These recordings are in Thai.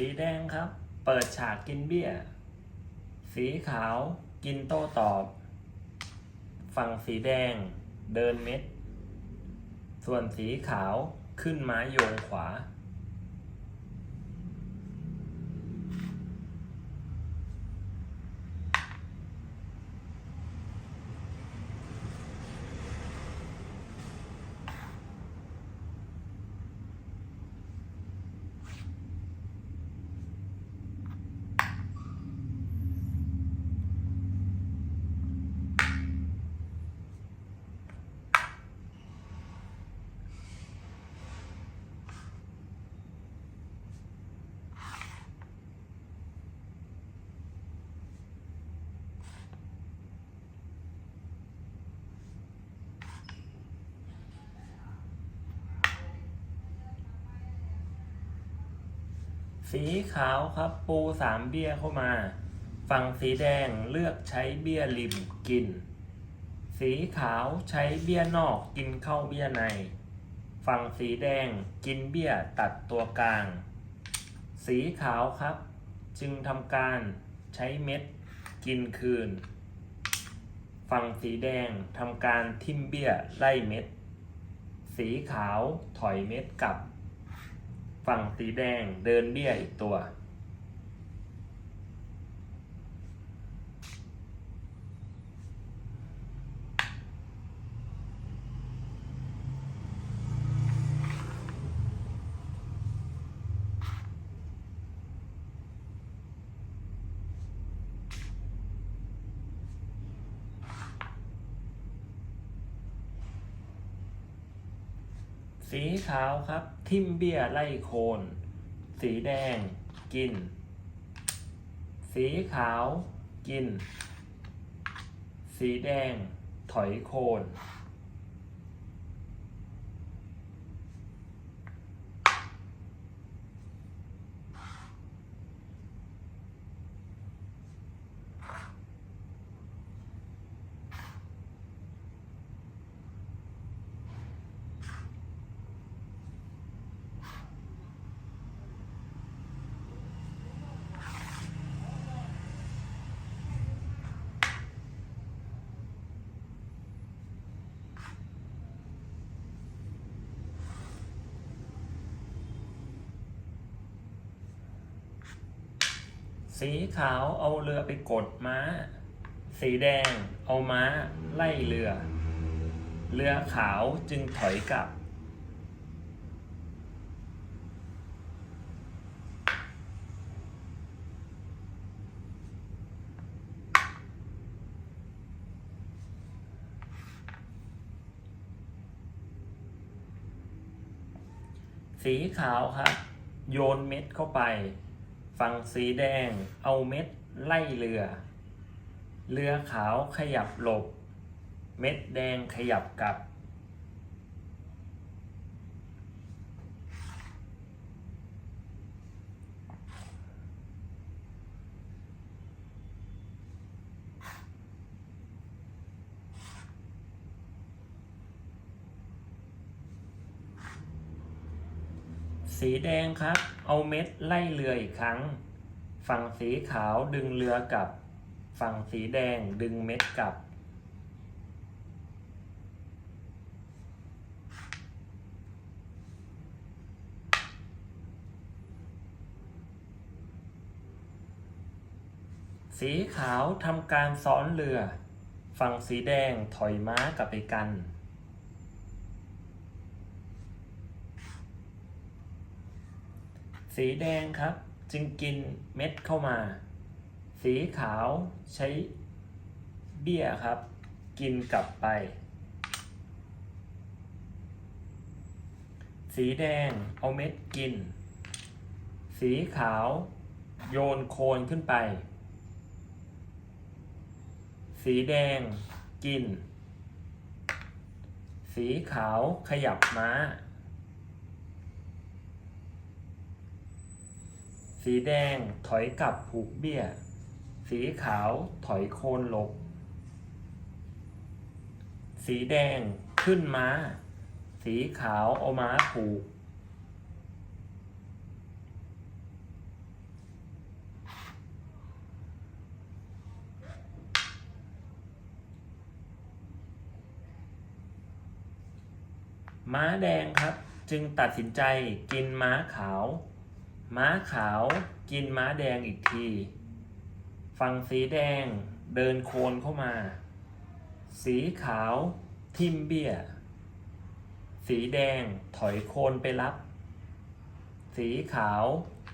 สีแดงครับ เปิดฉากกินเบี้ย สีขาวกินโต้ตอบ ฝั่งสีแดงเดินเม็ด ส่วนสีขาวขึ้นไม้โยงขวา สีขาวครับปูสามเบี้ยเข้ามา ฝั่งสีแดงเลือกใช้เบี้ยริมกิน สีขาวใช้เบี้ยนอกกินเข้าเบี้ยใน ฝั่งสีแดงกินเบี้ยตัดตัวกลาง สีขาวครับ จึงทำการใช้เม็ดกินคืน ฝั่งสีแดงทำการทิมเบี้ยไล่เม็ด สีขาวถอยเม็ดกลับ ฝั่งสีแดงเดินเบี้ยอีกตัว สีขาวครับ ทิมเบี้ยไล่โคน สีแดง กิน สีขาว กิน สีแดง ถอยโคน สีขาวเอาเรือไปกดม้า สีแดงเอาม้าไล่เรือ เรือขาวจึงถอยกลับ สีขาวครับ โยนเม็ดเข้าไป ฝั่งสีแดงเอาเม็ดไล่เรือ เรือขาวขยับหลบ เม็ดแดงขยับกลับ สีแดงครับ เอาเม็ดไล่เรืออีกครั้ง ฝั่งสีขาวดึงเรือกลับ ฝั่งสีแดงดึงเม็ดกลับ สีขาวทำการซ้อนเรือ ฝั่งสีแดงถอยม้ากลับไปกัน สีแดงครับ จึงกินเม็ดเข้ามา สีขาวใช้เบี้ยครับ กินกลับไป สีแดงเอาเม็ดกิน สีขาวโยนโคนขึ้นไป สีแดงกิน สีขาวขยับม้า สีแดงถอยกลับผูกเบี้ย สีขาวถอยโคนหลบ สีแดงขึ้นม้า สีขาวเอาม้าผูก ม้าแดงครับจึงตัดสินใจกินม้าขาว ม้าขาวกินม้าแดงอีกที ฝั่งสีแดงเดินโคลนเข้ามา สีขาวทิมเบี้ย สีแดงถอยโคลนไปรับ สีขาว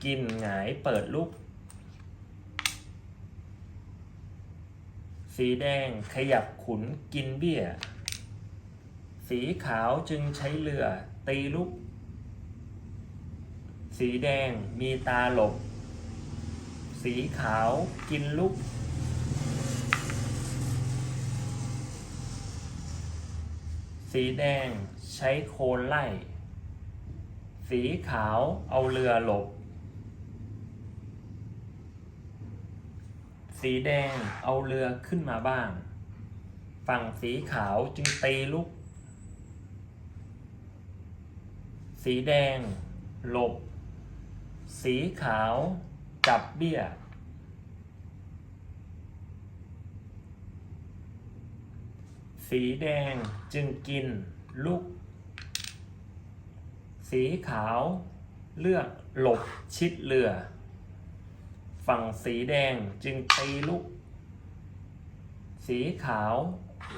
กินหงายเปิดลุกสีแดงขยับขุนกินเบี้ย สีขาวจึงใช้เรือตีลุก สีแดงมีตาหลบ สีขาวกินลุกสีแดงใช้โคนไล่ สีขาวเอาเรือหลบ สีแดงเอาเรือขึ้นมาบ้าง ฝั่งสีขาวจึงตีลุกสีแดงหลบ สีขาวจับเบี้ย สีแดงจึงกินลุกสีขาวเลือกหลบชิดเรือ ฝั่งสีแดงจึงตีลุกสีขาว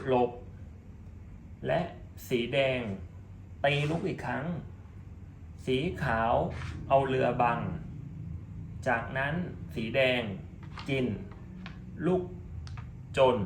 หลบ และสีแดงตีลุกอีกครั้ง สีขาวเอาเรือบัง จากนั้นสีแดงกิน ลูกจน